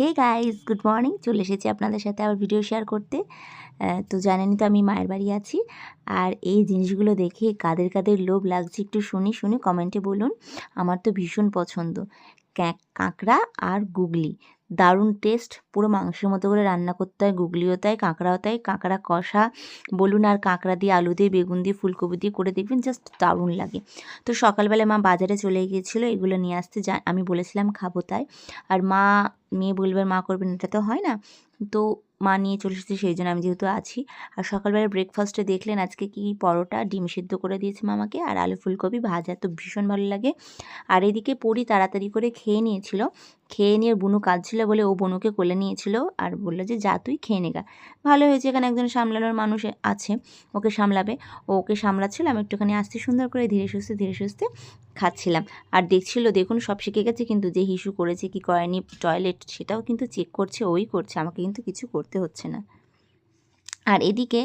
Hey guys good morning চলে এসেছি আপনাদের সাথে আবার ভিডিও শেয়ার করতে। তো জানেনই তো আমি মায়ের বাড়ি আছি। আর এই জিনিসগুলো দেখে কাদের কাদের লোভ লাগছে একটু শুনি শুনি কমেন্টে বলুন। আমার তো ভীষণ পছন্দ। কাঁকড়া আর গুগলি। দারুণ টেস্ট পুরো মাংসের মতো করে রান্না করতে হয়, গুগলিও তাই, কাঁকড়াও তাই, কাঁকড়া কষা, বলুন আর কাঁকড়া দিয়ে আলু দিয়ে, বেগুন দিয়ে, ফুলকপি দিয়ে করে দেখবেন জাস্ট দারুণ লাগে। তো সকালবেলা মা বাজারে চলে গিয়েছিল, এগুলো নিয়ে আসতে যা, আমি বলেছিলাম খাব তাই। আর মা, মেয়ে বলবে মা করবেন এটা তো হয় না। তো মা নিয়ে চলে এসেছে, সেই জন্য আমি যেহেতু আছি। আর সকালবেলা ব্রেকফাস্টে দেখলেন আজকে কি পরোটা, ডিম সিদ্ধ করে দিয়েছে মামাকে, আর আলু ফুলকপি ভাজা, তো ভীষণ ভালো লাগে। আর এদিকে পরি তাড়াতাড়ি করে খেয়ে নিয়েছিল। খেয়ে নিয়ে বুনু কাঁদছিল বলে ও বনুকে কোলে নিয়েছিল আর বলল যে, যা, তুই খেয়ে নেগা ভালো হয়েছে, এখানে একজন সামলানোর মানুষ আছে, ওকে সামলাবে। ও ওকে সামলাচ্ছিল, আমি একটুখানি আসতে সুন্দর করে ধীরে সুস্থে ধীরে সুস্থে খাচ্ছিলাম। আর দেখছিল, দেখুন, সব শিখে গেছে, কিন্তু যে হিসু করেছে, কি করেনি, টয়লেট সেটাও কিন্তু চেক করছে, ওই করছে, আমাকে কিন্তু কিছু করতে হচ্ছে না। আর এদিকে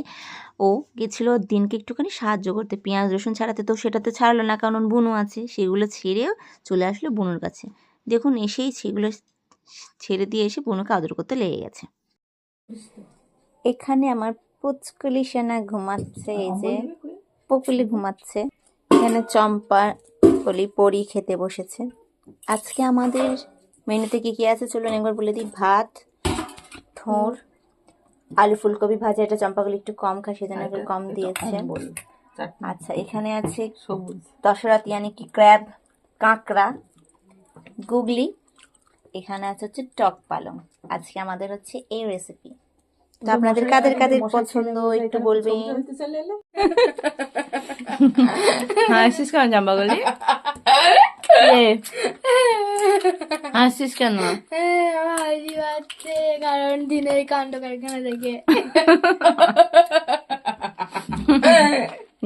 ও গেছিল দিনকে একটুখানি সাহায্য করতে, পেঁয়াজ, রসুন ছাড়াতে, তো সেটা তো ছাড়লো না, কারণ বুনু আছে, সেগুলো ছেড়েও চলে আসলো বুনুর কাছে। দেখুন, এসেই সেগুলো ছেড়ে দিয়ে এসে বুনুকে আদর করতে লেগে গেছে। এখানে আমার পুচকুলি সেনা ঘুমাচ্ছে এই যে পকুলি ঘুমাচ্ছে। এখানে চম্পা কলি পরি খেতে বসেছে। আজকে আমাদের মেনুতে কি কি আছে চলুন একবার বলে দিই। ভাত থোর আলু ফুলকপি ভাজা এটা চম্পাগুলি একটু কম খায় সেজন্য একটু কম দিয়েছে। আচ্ছা এখানে আছে সবুজ। দশরাত ইয়ানি কি ক্র্যাব কাঁকড়া গুগলি এখানে আছে হচ্ছে টক পালং। আজকে আমাদের হচ্ছে এই রেসিপি তো আপনাদের কাদের কাদের পছন্দ একটু বলবেন। হাসিস কেন জাম্বা গলি? হাসিস কেন? হাসি পাচ্ছে কারণ দিনের কাণ্ড কারখানা থেকে।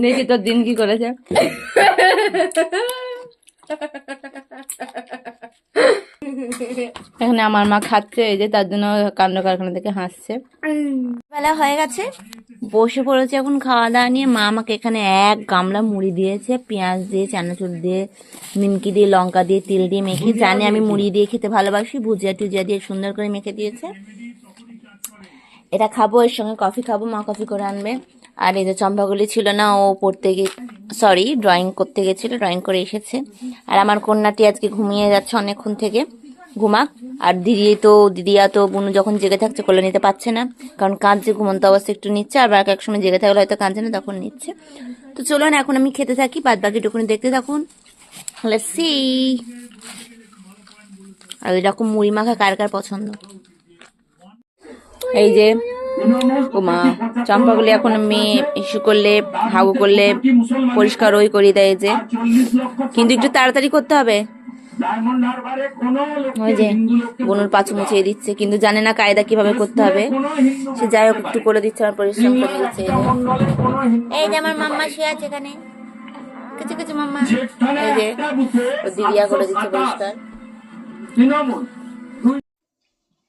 দেখি তোর দিন কি করেছে। এখানে আমার মা খাচ্ছে এই যে তার জন্য কাণ্ড কারখানা থেকে হাসছে। বেলা হয়ে গেছে। বসে পড়েছে এখন খাওয়া দাওয়া নিয়ে। মা আমাকে এখানে এক গামলা মুড়ি দিয়েছে পেঁয়াজ দিয়ে চানাচুর দিয়ে নিমকি দিয়ে লঙ্কা দিয়ে তেল দিয়ে মেখে। জানে আমি মুড়ি দিয়ে খেতে ভালোবাসি ভুজিয়া টুজিয়া দিয়ে সুন্দর করে মেখে দিয়েছে। এটা খাব এর সঙ্গে কফি খাব মা কফি করে আনবে। আর এই যে চম্পাগুলি ছিল না ও পড়তে গিয়ে সরি ড্রয়িং করতে গেছিল ড্রয়িং করে এসেছে। আর আমার কন্যাটি আজকে ঘুমিয়ে যাচ্ছে অনেকক্ষণ থেকে। ঘুমাক। আর দিদি তো, দিদিয়া তো, বুনু যখন জেগে থাকছে কোলে নিতে পারছে না। কারণ কাঁদছে, ঘুমন্ত অবস্থা একটু নিচ্ছে। আর এক এক সময় জেগে থাকলে হয়তো কাঁদছে না, তখন নিচ্ছে। তো চলুন, এখন আমি খেতে থাকি। বাদ বাকিটুকুনি দেখতে থাকুন। সি আর এরকম মুড়ি মাখা কার কার পছন্দ? এই যে, ওমা, চম্পাগুলি এখন মেয়ে ইস্যু করলে, হাগু করলে পরিষ্কার ওই করিয়ে দেয় যে। কিন্তু একটু তাড়াতাড়ি করতে হবে। ওই যে বনুর পাচু মুছিয়ে দিচ্ছে কিন্তু জানে না কায়দা কীভাবে করতে হবে। সে যাই হোক একটু করে দিচ্ছে আমার পরিশ্রম করে দিচ্ছে এই যে। আমার মাম্মা শুয়ে আছে এখানে। কিছু কিছু মাম্মা। এই যে দিদিয়া করে দিচ্ছে পরিষ্কার।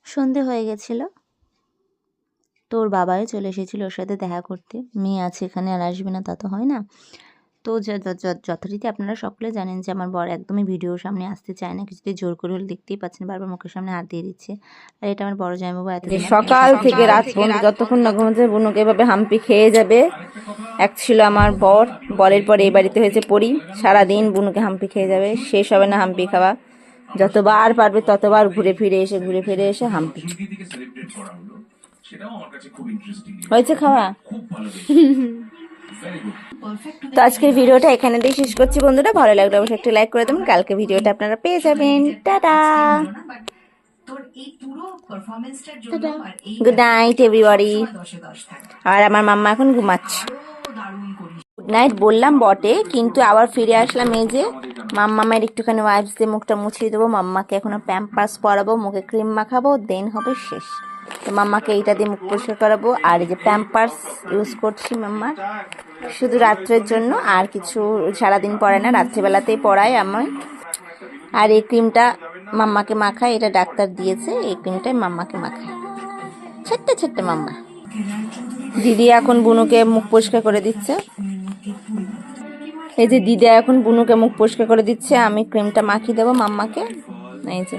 সন্ধে হয়ে গেছিল। তোর বাবাই চলে এসেছিল ওর সাথে দেখা করতে। মেয়ে আছে এখানে আর আসবে না তা তো হয় না। তো য- য- য- যথারীতি আপনারা সকলে জানেন যে আমার বর একদমই ভিডিওর সামনে আসতে চায় না। কিছুতে জোর করে হলে দেখতেই পাচ্ছেন বারবার মুখের সামনে হাত দিয়ে দিচ্ছে। আর এটা আমার বড় জামাইবাবু এত সকাল থেকে রাত পর্যন্ত যতক্ষণ না ঘুমাচ্ছে বুনুকে এভাবে হাম্পি খেয়ে যাবে। এক ছিল আমার বর বরের পরে এই বাড়িতে হয়েছে পরি। সারাদিন বুনুকে হাম্পি খেয়ে যাবে শেষ হবে না হাম্পি খাওয়া। যতবার পারবে ততবার ঘুরে ফিরে এসে ঘুরে ফিরে এসে হাম্পি। হয়েছে খাওয়া? তো আজকের ভিডিওটা এখানে দিয়ে শেষ করছি, বন্ধুরা। ভালো লাগলে অবশ্যই একটু লাইক করে দেবেন। কালকে ভিডিওটা আপনারা পেয়ে যাবেন। টাটা! গুড নাইট এভরিবডি আর আমার মাম্মা এখন ঘুমাচ্ছে। গুড নাইট বললাম বটে, কিন্তু আবার ফিরে আসলাম এই যে মাম্মামের একটুখানি ওয়াইপস দিয়ে মুখটা মুছিয়ে দেবো। মাম্মাকে এখনও প্যাম্পাস পরাবো, মুখে ক্রিম মাখাবো দেন হবে শেষ। তো মাম্মাকে এইটা দিয়ে মুখ পরিষ্কার করাবো। আর এই যে প্যাম্পার্স ইউজ করছি মাম্মার শুধু রাত্রের জন্য, আর কিছু সারাদিন পরে না, রাত্রিবেলাতেই পড়ায় আমার আর এই ক্রিমটা মাম্মাকে মাখায়, এটা ডাক্তার দিয়েছে, এই ক্রিমটাই মাম্মাকে মাখায়। ছোট্ট ছোট্ট মাম্মা দিদি এখন বুনুকে মুখ পরিষ্কার করে দিচ্ছে। এই যে দিদি এখন বুনুকে মুখ পরিষ্কার করে দিচ্ছে, আমি ক্রিমটা মাখিয়ে দেবো মাম্মাকে এই যে।